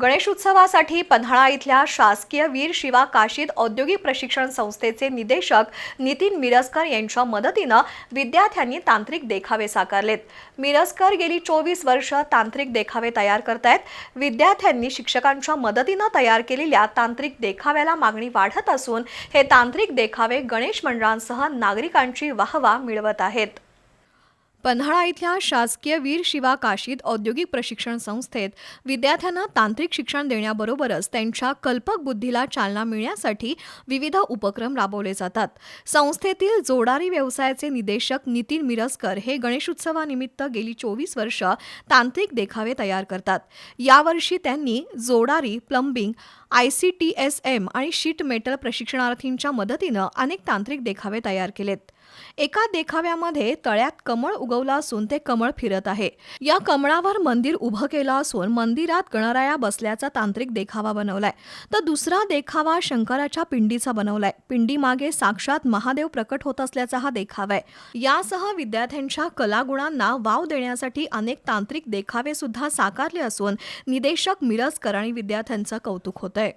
गणेशोत्सवासाठी पन्हाळा इथल्या शासकीय वीर शिवा काशीद औद्योगिक प्रशिक्षण संस्थेचे निदेशक नितीन मिरजकर यांच्या मदतीनं विद्यार्थ्यांनी तांत्रिक देखावे साकारलेत. मिरजकर गेली चोवीस वर्ष तांत्रिक देखावे तयार करतायत. विद्यार्थ्यांनी शिक्षकांच्या मदतीनं तयार केलेल्या तांत्रिक देखाव्याला मागणी वाढत असून हे तांत्रिक देखावे गणेश मंडळांसह नागरिकांची वाहवा मिळवत आहेत. पन्हाळा इथल्या शासकीय वीर शिवा काशीद औद्योगिक प्रशिक्षण संस्थेत विद्यार्थ्यांना तांत्रिक शिक्षण देण्याबरोबरच त्यांच्या कल्पक बुद्धीला चालना मिळण्यासाठी विविध उपक्रम राबवले जातात. संस्थेतील जोडारी व्यवसायाचे निदेशक नितीन मिरसकर हे गणेशोत्सवानिमित्त गेली चोवीस वर्ष तांत्रिक देखावे तयार करतात. यावर्षी त्यांनी जोडारी plumbing I C T S M आणि शीट मेटल प्रशिक्षणार्थींच्या मदतीनं अनेक तांत्रिक देखावे तयार केलेत. एका देखाव्यामध्ये तळ्यात कमळ उगवलं असून ते कमळ फिरत आहे. या कमळावर मंदिर उभं केलं असून मंदिरात गणराया बसल्याचा तांत्रिक देखावा बनवलाय. तर दुसरा देखावा शंकराच्या पिंडीचा बनवलाय. पिंडीमागे साक्षात महादेव प्रकट होत असल्याचा हा देखावा आहे. यासह विद्यार्थ्यांच्या कलागुणांना वाव देण्यासाठी अनेक तांत्रिक देखावे सुद्धा साकारले असून निदेशक मिरज आणि विद्यार्थ्यांचं कौतुक होतंय.